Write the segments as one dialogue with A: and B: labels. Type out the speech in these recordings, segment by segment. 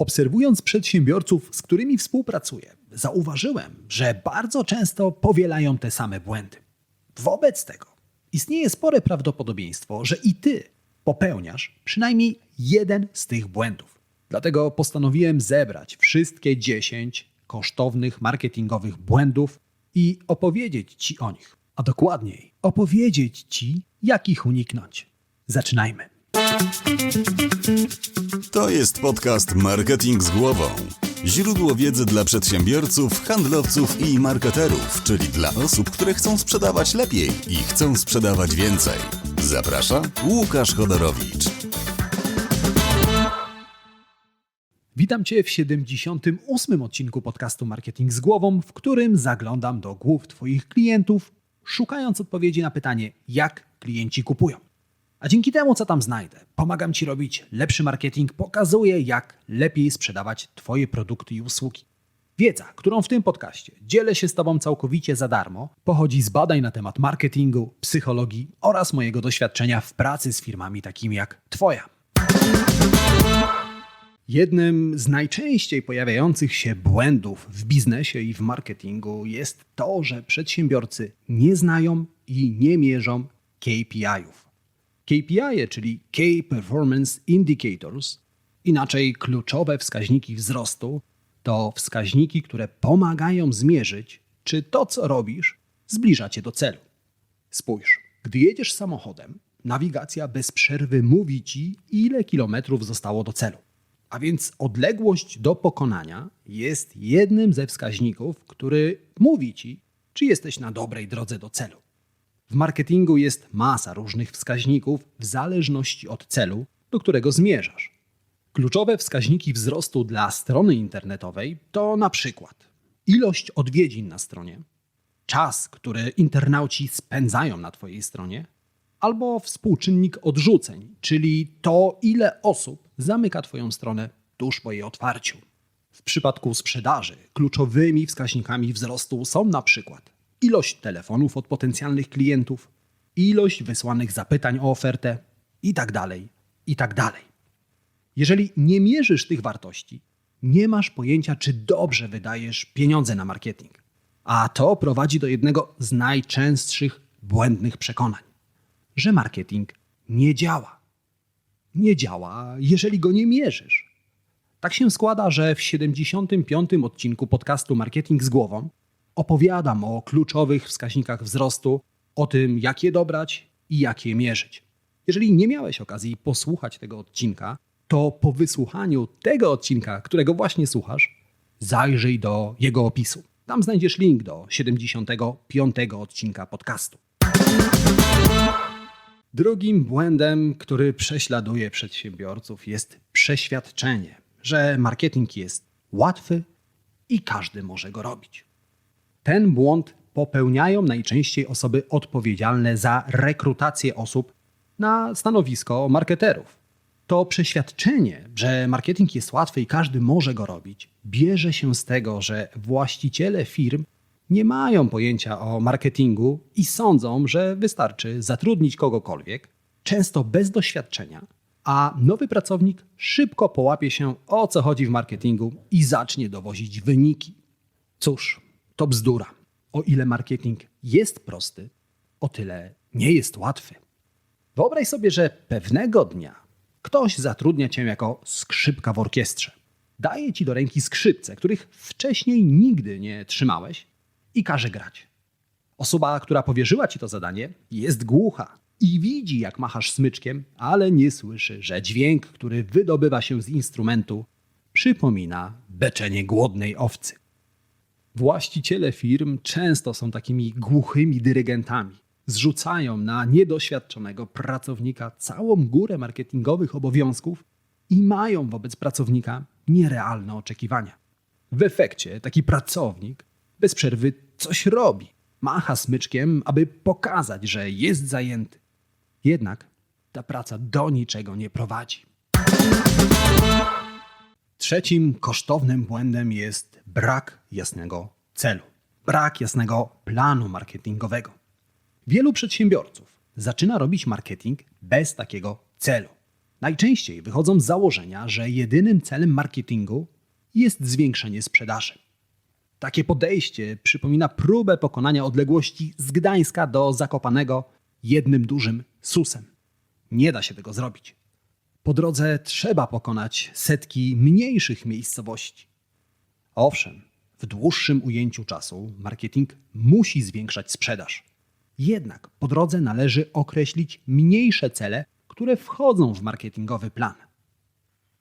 A: Obserwując przedsiębiorców, z którymi współpracuję, zauważyłem, że bardzo często powielają te same błędy. Wobec tego istnieje spore prawdopodobieństwo, że i ty popełniasz przynajmniej jeden z tych błędów. Dlatego postanowiłem zebrać wszystkie 10 kosztownych marketingowych błędów i opowiedzieć ci o nich. A dokładniej, opowiedzieć ci, jak ich uniknąć. Zaczynajmy.
B: To jest podcast Marketing z głową. Źródło wiedzy dla przedsiębiorców, handlowców i marketerów, czyli dla osób, które chcą sprzedawać lepiej i chcą sprzedawać więcej. Zaprasza Łukasz Chodorowicz.
A: Witam Cię w 78. odcinku podcastu Marketing z głową, w którym zaglądam do głów Twoich klientów, szukając odpowiedzi na pytanie, jak klienci kupują. A dzięki temu, co tam znajdę, pomagam Ci robić lepszy marketing, pokazuję, jak lepiej sprzedawać Twoje produkty i usługi. Wiedza, którą w tym podcaście dzielę się z Tobą całkowicie za darmo, pochodzi z badań na temat marketingu, psychologii oraz mojego doświadczenia w pracy z firmami takimi jak Twoja. Jednym z najczęściej pojawiających się błędów w biznesie i w marketingu jest to, że przedsiębiorcy nie znają i nie mierzą KPI-ów. KPI, czyli Key Performance Indicators, inaczej kluczowe wskaźniki wzrostu, to wskaźniki, które pomagają zmierzyć, czy to, co robisz, zbliża cię do celu. Spójrz, gdy jedziesz samochodem, nawigacja bez przerwy mówi ci, ile kilometrów zostało do celu. A więc odległość do pokonania jest jednym ze wskaźników, który mówi ci, czy jesteś na dobrej drodze do celu. W marketingu jest masa różnych wskaźników w zależności od celu, do którego zmierzasz. Kluczowe wskaźniki wzrostu dla strony internetowej to na przykład ilość odwiedzin na stronie, czas, który internauci spędzają na Twojej stronie, albo współczynnik odrzuceń, czyli to, ile osób zamyka Twoją stronę tuż po jej otwarciu. W przypadku sprzedaży kluczowymi wskaźnikami wzrostu są na przykład ilość telefonów od potencjalnych klientów, ilość wysłanych zapytań o ofertę itd. itd. Jeżeli nie mierzysz tych wartości, nie masz pojęcia, czy dobrze wydajesz pieniądze na marketing. A to prowadzi do jednego z najczęstszych błędnych przekonań, że marketing nie działa. Nie działa, jeżeli go nie mierzysz. Tak się składa, że w 75. odcinku podcastu Marketing z głową opowiadam o kluczowych wskaźnikach wzrostu, o tym, jak je dobrać i jak je mierzyć. Jeżeli nie miałeś okazji posłuchać tego odcinka, to po wysłuchaniu tego odcinka, którego właśnie słuchasz, zajrzyj do jego opisu. Tam znajdziesz link do 75. odcinka podcastu. Drugim błędem, który prześladuje przedsiębiorców, jest przeświadczenie, że marketing jest łatwy i każdy może go robić. Ten błąd popełniają najczęściej osoby odpowiedzialne za rekrutację osób na stanowisko marketerów. To przeświadczenie, że marketing jest łatwy i każdy może go robić, bierze się z tego, że właściciele firm nie mają pojęcia o marketingu i sądzą, że wystarczy zatrudnić kogokolwiek, często bez doświadczenia, a nowy pracownik szybko połapie się o co chodzi w marketingu i zacznie dowozić wyniki. Cóż, to bzdura. O ile marketing jest prosty, o tyle nie jest łatwy. Wyobraź sobie, że pewnego dnia ktoś zatrudnia cię jako skrzypka w orkiestrze. Daje ci do ręki skrzypce, których wcześniej nigdy nie trzymałeś i każe grać. Osoba, która powierzyła ci to zadanie, jest głucha i widzi, jak machasz smyczkiem, ale nie słyszy, że dźwięk, który wydobywa się z instrumentu, przypomina beczenie głodnej owcy. Właściciele firm często są takimi głuchymi dyrygentami. Zrzucają na niedoświadczonego pracownika całą górę marketingowych obowiązków i mają wobec pracownika nierealne oczekiwania. W efekcie taki pracownik bez przerwy coś robi. Macha smyczkiem, aby pokazać, że jest zajęty. Jednak ta praca do niczego nie prowadzi. Trzecim kosztownym błędem jest brak jasnego celu, brak jasnego planu marketingowego. Wielu przedsiębiorców zaczyna robić marketing bez takiego celu. Najczęściej wychodzą z założenia, że jedynym celem marketingu jest zwiększenie sprzedaży. Takie podejście przypomina próbę pokonania odległości z Gdańska do Zakopanego jednym dużym susem. Nie da się tego zrobić. Po drodze trzeba pokonać setki mniejszych miejscowości. Owszem, w dłuższym ujęciu czasu marketing musi zwiększać sprzedaż. Jednak po drodze należy określić mniejsze cele, które wchodzą w marketingowy plan.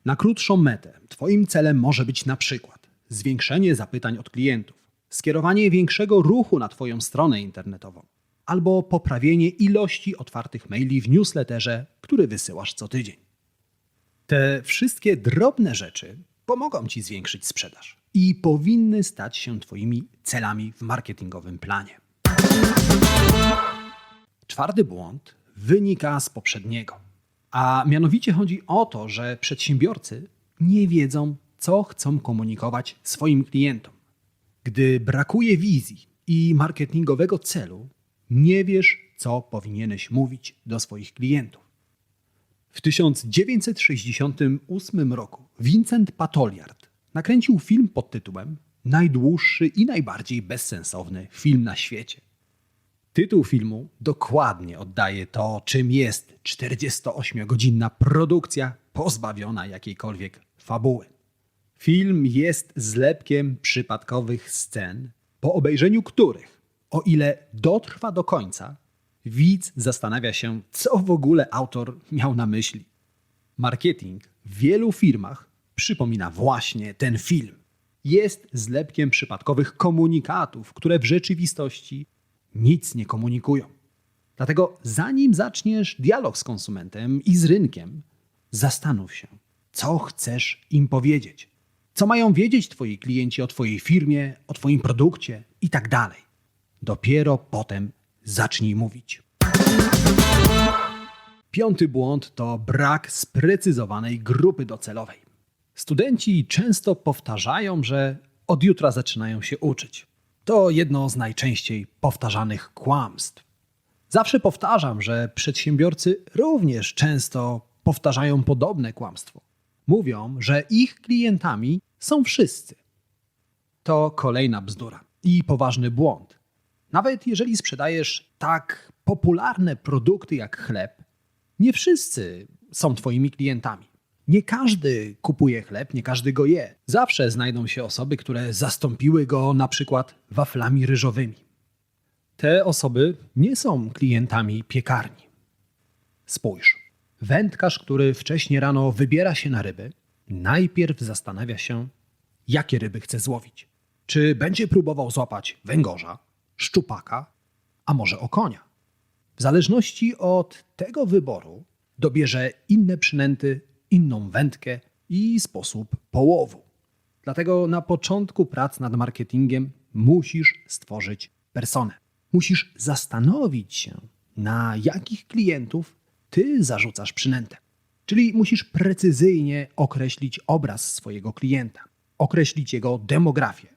A: Na krótszą metę Twoim celem może być na przykład zwiększenie zapytań od klientów, skierowanie większego ruchu na Twoją stronę internetową albo poprawienie ilości otwartych maili w newsletterze, który wysyłasz co tydzień. Te wszystkie drobne rzeczy pomogą Ci zwiększyć sprzedaż i powinny stać się Twoimi celami w marketingowym planie. Czwarty błąd wynika z poprzedniego. A mianowicie chodzi o to, że przedsiębiorcy nie wiedzą, co chcą komunikować swoim klientom. Gdy brakuje wizji i marketingowego celu, nie wiesz, co powinieneś mówić do swoich klientów. W 1968 roku Vincent Patoliard nakręcił film pod tytułem Najdłuższy i najbardziej bezsensowny film na świecie. Tytuł filmu dokładnie oddaje to, czym jest 48-godzinna produkcja pozbawiona jakiejkolwiek fabuły. Film jest zlepkiem przypadkowych scen, po obejrzeniu których, o ile dotrwa do końca, widz zastanawia się, co w ogóle autor miał na myśli. Marketing w wielu firmach przypomina właśnie ten film. Jest zlepkiem przypadkowych komunikatów, które w rzeczywistości nic nie komunikują. Dlatego zanim zaczniesz dialog z konsumentem i z rynkiem, zastanów się, co chcesz im powiedzieć. Co mają wiedzieć twoi klienci o twojej firmie, o twoim produkcie i tak. Dopiero potem zacznij mówić. Piąty błąd to brak sprecyzowanej grupy docelowej. Studenci często powtarzają, że od jutra zaczynają się uczyć. To jedno z najczęściej powtarzanych kłamstw. Zawsze powtarzam, że przedsiębiorcy również często powtarzają podobne kłamstwo. Mówią, że ich klientami są wszyscy. To kolejna bzdura i poważny błąd. Nawet jeżeli sprzedajesz tak popularne produkty jak chleb, nie wszyscy są Twoimi klientami. Nie każdy kupuje chleb, nie każdy go je. Zawsze znajdą się osoby, które zastąpiły go na przykład waflami ryżowymi. Te osoby nie są klientami piekarni. Spójrz. Wędkarz, który wcześniej rano wybiera się na ryby, najpierw zastanawia się, jakie ryby chce złowić. Czy będzie próbował złapać węgorza, szczupaka, a może okonia? W zależności od tego wyboru dobierze inne przynęty, inną wędkę i sposób połowu. Dlatego na początku prac nad marketingiem musisz stworzyć personę. Musisz zastanowić się, na jakich klientów ty zarzucasz przynętę. Czyli musisz precyzyjnie określić obraz swojego klienta, określić jego demografię.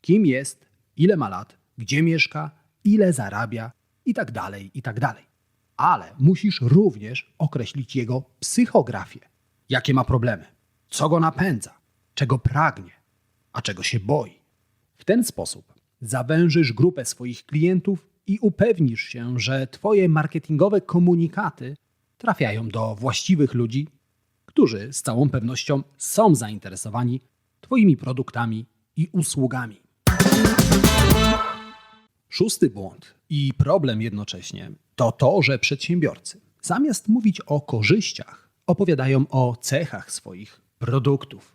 A: Kim jest, ile ma lat, gdzie mieszka, ile zarabia i tak dalej, i tak. Ale musisz również określić jego psychografię. Jakie ma problemy, co go napędza, czego pragnie, a czego się boi. W ten sposób zawężysz grupę swoich klientów i upewnisz się, że Twoje marketingowe komunikaty trafiają do właściwych ludzi, którzy z całą pewnością są zainteresowani Twoimi produktami i usługami. Szósty błąd i problem jednocześnie to to, że przedsiębiorcy zamiast mówić o korzyściach, opowiadają o cechach swoich produktów.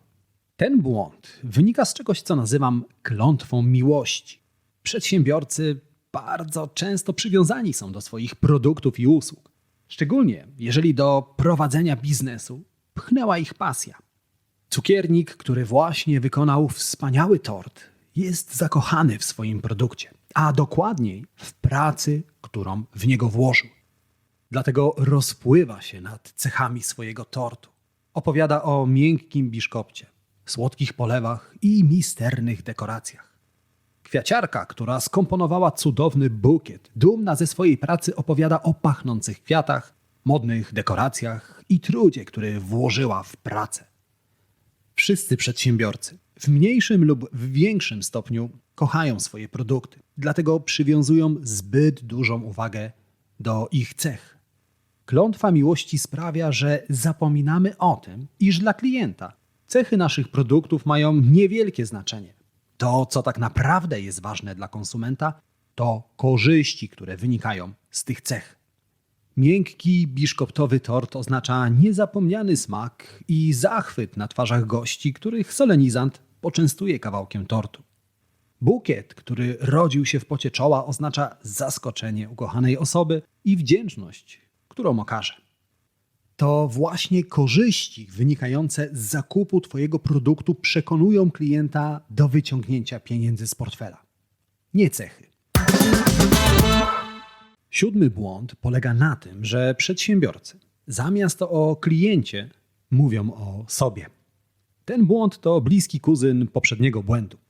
A: Ten błąd wynika z czegoś, co nazywam klątwą miłości. Przedsiębiorcy bardzo często przywiązani są do swoich produktów i usług, szczególnie jeżeli do prowadzenia biznesu pchnęła ich pasja. Cukiernik, który właśnie wykonał wspaniały tort, jest zakochany w swoim produkcie, a dokładniej w pracy, którą w niego włożył. Dlatego rozpływa się nad cechami swojego tortu. Opowiada o miękkim biszkopcie, słodkich polewach i misternych dekoracjach. Kwiaciarka, która skomponowała cudowny bukiet, dumna ze swojej pracy, opowiada o pachnących kwiatach modnych dekoracjach i trudzie, który włożyła w pracę. Wszyscy przedsiębiorcy w mniejszym lub w większym stopniu kochają swoje produkty, dlatego przywiązują zbyt dużą uwagę do ich cech. Klątwa miłości sprawia, że zapominamy o tym, iż dla klienta cechy naszych produktów mają niewielkie znaczenie. To, co tak naprawdę jest ważne dla konsumenta, to korzyści, które wynikają z tych cech. Miękki, biszkoptowy tort oznacza niezapomniany smak i zachwyt na twarzach gości, których solenizant poczęstuje kawałkiem tortu. Bukiet, który rodził się w pocie czoła, oznacza zaskoczenie ukochanej osoby i wdzięczność, którą okaże. To właśnie korzyści wynikające z zakupu Twojego produktu przekonują klienta do wyciągnięcia pieniędzy z portfela. Nie cechy. Siódmy błąd polega na tym, że przedsiębiorcy zamiast o kliencie mówią o sobie. Ten błąd to bliski kuzyn poprzedniego błędu.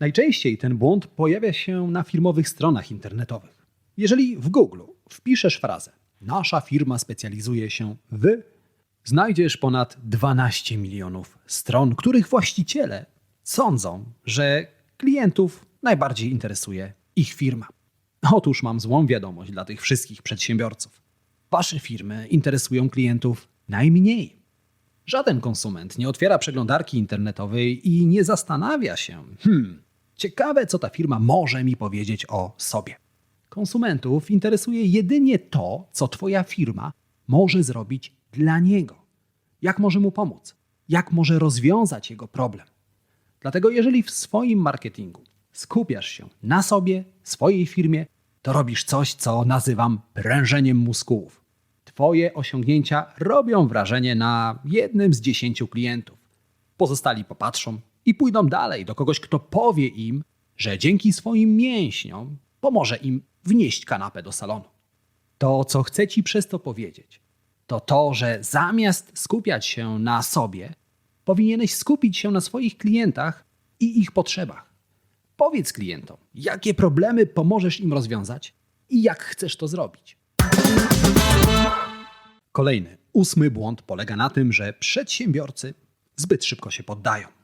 A: Najczęściej ten błąd pojawia się na firmowych stronach internetowych. Jeżeli w Google wpiszesz frazę Nasza firma specjalizuje się w, znajdziesz ponad 12 milionów stron, których właściciele sądzą, że klientów najbardziej interesuje ich firma. Otóż mam złą wiadomość dla tych wszystkich przedsiębiorców. Wasze firmy interesują klientów najmniej. Żaden konsument nie otwiera przeglądarki internetowej i nie zastanawia się, hmm, ciekawe, co ta firma może mi powiedzieć o sobie. Konsumentów interesuje jedynie to, co Twoja firma może zrobić dla niego. Jak może mu pomóc? Jak może rozwiązać jego problem? Dlatego, jeżeli w swoim marketingu skupiasz się na sobie, swojej firmie, to robisz coś, co nazywam prężeniem mózgów. Twoje osiągnięcia robią wrażenie na jednym z dziesięciu klientów. Pozostali popatrzą i pójdą dalej do kogoś, kto powie im, że dzięki swoim mięśniom pomoże im wnieść kanapę do salonu. To, co chcę Ci przez to powiedzieć, to to, że zamiast skupiać się na sobie, powinieneś skupić się na swoich klientach i ich potrzebach. Powiedz klientom, jakie problemy pomożesz im rozwiązać i jak chcesz to zrobić. Kolejny, ósmy błąd polega na tym, że przedsiębiorcy zbyt szybko się poddają.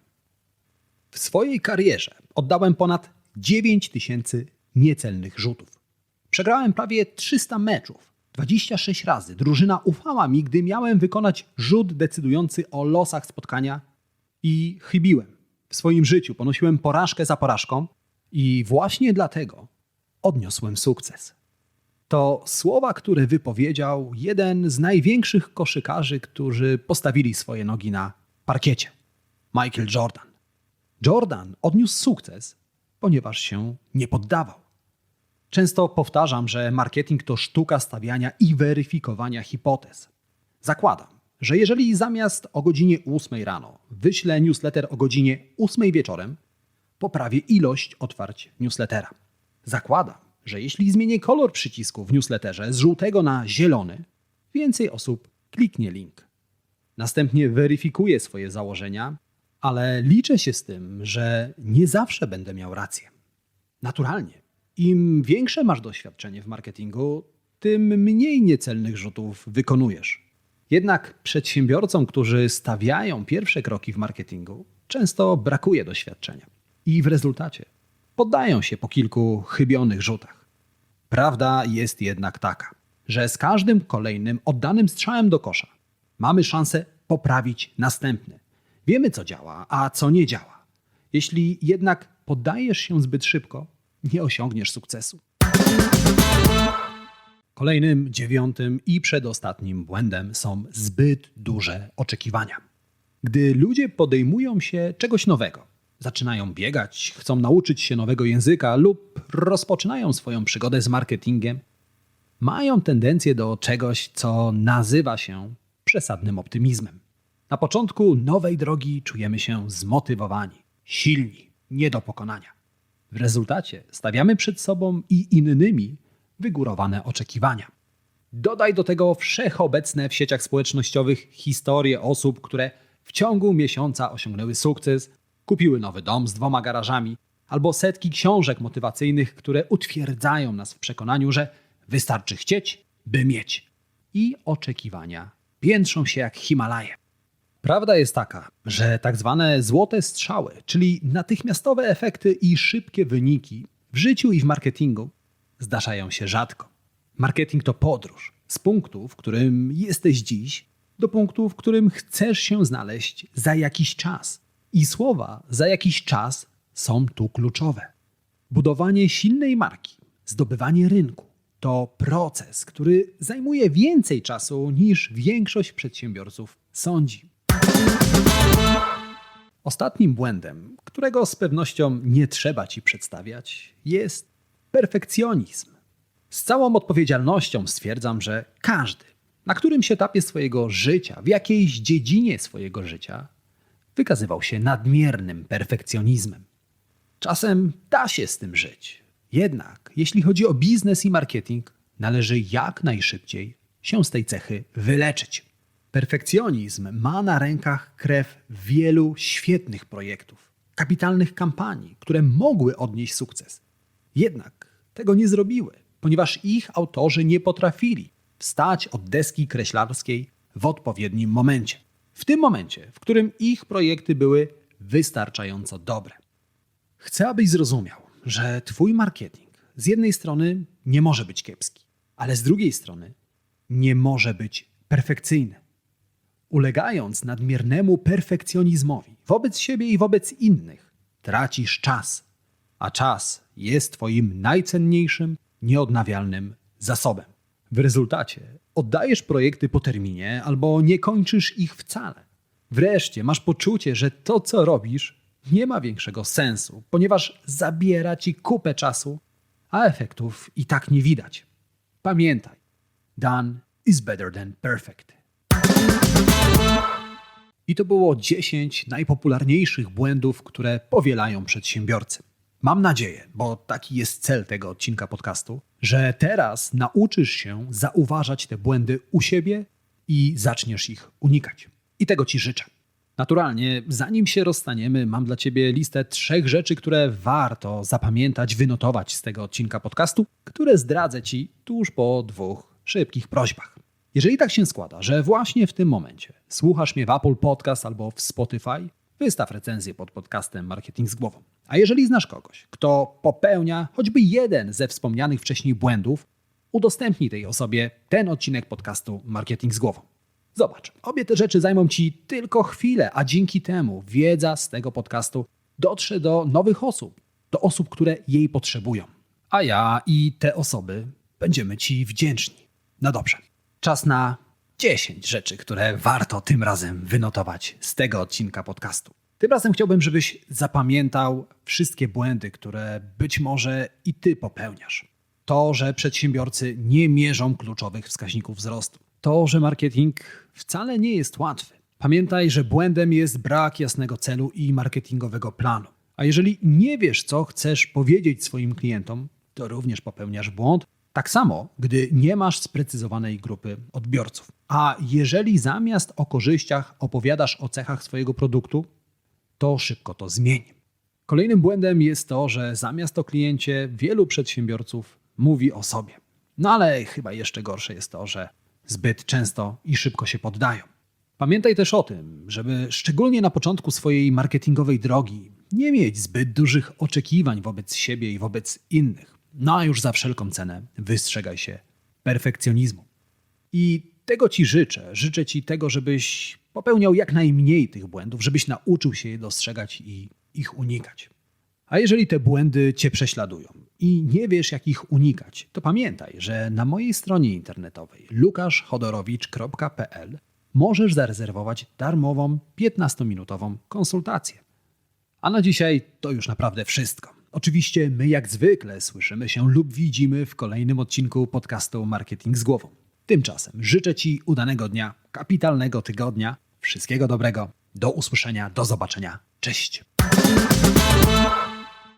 A: W swojej karierze oddałem ponad 9 tysięcy niecelnych rzutów. Przegrałem prawie 300 meczów. 26 razy drużyna ufała mi, gdy miałem wykonać rzut decydujący o losach spotkania i chybiłem. W swoim życiu ponosiłem porażkę za porażką i właśnie dlatego odniosłem sukces. To słowa, które wypowiedział jeden z największych koszykarzy, którzy postawili swoje nogi na parkiecie Michael Jordan. Jordan odniósł sukces, ponieważ się nie poddawał. Często powtarzam, że marketing to sztuka stawiania i weryfikowania hipotez. Zakładam, że jeżeli zamiast o godzinie 8 rano wyślę newsletter o godzinie 8 wieczorem, poprawię ilość otwarć newslettera. Zakładam, że jeśli zmienię kolor przycisku w newsletterze z żółtego na zielony, więcej osób kliknie link. Następnie weryfikuję swoje założenia, ale liczę się z tym, że nie zawsze będę miał rację. Naturalnie, im większe masz doświadczenie w marketingu, tym mniej niecelnych rzutów wykonujesz. Jednak przedsiębiorcom, którzy stawiają pierwsze kroki w marketingu, często brakuje doświadczenia. I w rezultacie poddają się po kilku chybionych rzutach. Prawda jest jednak taka, że z każdym kolejnym oddanym strzałem do kosza mamy szansę poprawić następny. Wiemy, co działa, a co nie działa. Jeśli jednak poddajesz się zbyt szybko, nie osiągniesz sukcesu. Kolejnym, dziewiątym i przedostatnim błędem są zbyt duże oczekiwania. Gdy ludzie podejmują się czegoś nowego, zaczynają biegać, chcą nauczyć się nowego języka lub rozpoczynają swoją przygodę z marketingiem, mają tendencję do czegoś, co nazywa się przesadnym optymizmem. Na początku nowej drogi czujemy się zmotywowani, silni, nie do pokonania. W rezultacie stawiamy przed sobą i innymi wygórowane oczekiwania. Dodaj do tego wszechobecne w sieciach społecznościowych historie osób, które w ciągu miesiąca osiągnęły sukces, kupiły nowy dom z dwoma garażami, albo setki książek motywacyjnych, które utwierdzają nas w przekonaniu, że wystarczy chcieć, by mieć. i oczekiwania piętrzą się jak Himalaje. Prawda jest taka, że tak zwane złote strzały, czyli natychmiastowe efekty i szybkie wyniki w życiu i w marketingu zdarzają się rzadko. Marketing to podróż z punktu, w którym jesteś dziś, do punktu, w którym chcesz się znaleźć za jakiś czas. I słowa za jakiś czas są tu kluczowe. Budowanie silnej marki, zdobywanie rynku to proces, który zajmuje więcej czasu niż większość przedsiębiorców sądzi. Ostatnim błędem, którego z pewnością nie trzeba ci przedstawiać, jest perfekcjonizm. Z całą odpowiedzialnością stwierdzam, że każdy, na którymś etapie swojego życia, w jakiejś dziedzinie swojego życia, wykazywał się nadmiernym perfekcjonizmem. Czasem da się z tym żyć. Jednak, jeśli chodzi o biznes i marketing, należy jak najszybciej się z tej cechy wyleczyć. Perfekcjonizm ma na rękach krew wielu świetnych projektów, kapitalnych kampanii, które mogły odnieść sukces. Jednak tego nie zrobiły, ponieważ ich autorzy nie potrafili wstać od deski kreślarskiej w odpowiednim momencie. W tym momencie, w którym ich projekty były wystarczająco dobre. Chcę, abyś zrozumiał, że Twój marketing z jednej strony nie może być kiepski, ale z drugiej strony nie może być perfekcyjny. Ulegając nadmiernemu perfekcjonizmowi wobec siebie i wobec innych, tracisz czas, a czas jest Twoim najcenniejszym, nieodnawialnym zasobem. W rezultacie oddajesz projekty po terminie albo nie kończysz ich wcale. Wreszcie masz poczucie, że to, co robisz, nie ma większego sensu, ponieważ zabiera ci kupę czasu, a efektów i tak nie widać. Pamiętaj, done is better than perfect. I to było 10 najpopularniejszych błędów, które powielają przedsiębiorcy. Mam nadzieję, bo taki jest cel tego odcinka podcastu, że teraz nauczysz się zauważać te błędy u siebie i zaczniesz ich unikać. I tego Ci życzę. Naturalnie, zanim się rozstaniemy, mam dla Ciebie listę trzech rzeczy, które warto zapamiętać, wynotować z tego odcinka podcastu, które zdradzę Ci tuż po dwóch szybkich prośbach. Jeżeli tak się składa, że właśnie w tym momencie słuchasz mnie w Apple Podcast albo w Spotify, wystaw recenzję pod podcastem Marketing z głową. A jeżeli znasz kogoś, kto popełnia choćby jeden ze wspomnianych wcześniej błędów, udostępnij tej osobie ten odcinek podcastu Marketing z głową. Zobacz, obie te rzeczy zajmą Ci tylko chwilę, a dzięki temu wiedza z tego podcastu dotrze do nowych osób, do osób, które jej potrzebują. A ja i te osoby będziemy Ci wdzięczni. No dobrze, czas na 10 rzeczy, które warto tym razem wynotować z tego odcinka podcastu. Tym razem chciałbym, żebyś zapamiętał wszystkie błędy, które być może i Ty popełniasz. To, że przedsiębiorcy nie mierzą kluczowych wskaźników wzrostu. To, że marketing wcale nie jest łatwy. Pamiętaj, że błędem jest brak jasnego celu i marketingowego planu. A jeżeli nie wiesz, co chcesz powiedzieć swoim klientom, to również popełniasz błąd. Tak samo, gdy nie masz sprecyzowanej grupy odbiorców. A jeżeli zamiast o korzyściach opowiadasz o cechach swojego produktu, to szybko to zmień. Kolejnym błędem jest to, że zamiast o kliencie wielu przedsiębiorców mówi o sobie. No ale chyba jeszcze gorsze jest to, że zbyt często i szybko się poddają. Pamiętaj też o tym, żeby szczególnie na początku swojej marketingowej drogi nie mieć zbyt dużych oczekiwań wobec siebie i wobec innych. No a już za wszelką cenę wystrzegaj się perfekcjonizmu. I tego Ci życzę. Życzę Ci tego, żebyś popełniał jak najmniej tych błędów, żebyś nauczył się je dostrzegać i ich unikać. A jeżeli te błędy Cię prześladują i nie wiesz, jak ich unikać, to pamiętaj, że na mojej stronie internetowej lukaszchodorowicz.pl możesz zarezerwować darmową 15-minutową konsultację. A na dzisiaj to już naprawdę wszystko. Oczywiście my jak zwykle słyszymy się lub widzimy w kolejnym odcinku podcastu Marketing z głową. Tymczasem życzę Ci udanego dnia, kapitalnego tygodnia, wszystkiego dobrego, do usłyszenia, do zobaczenia. Cześć!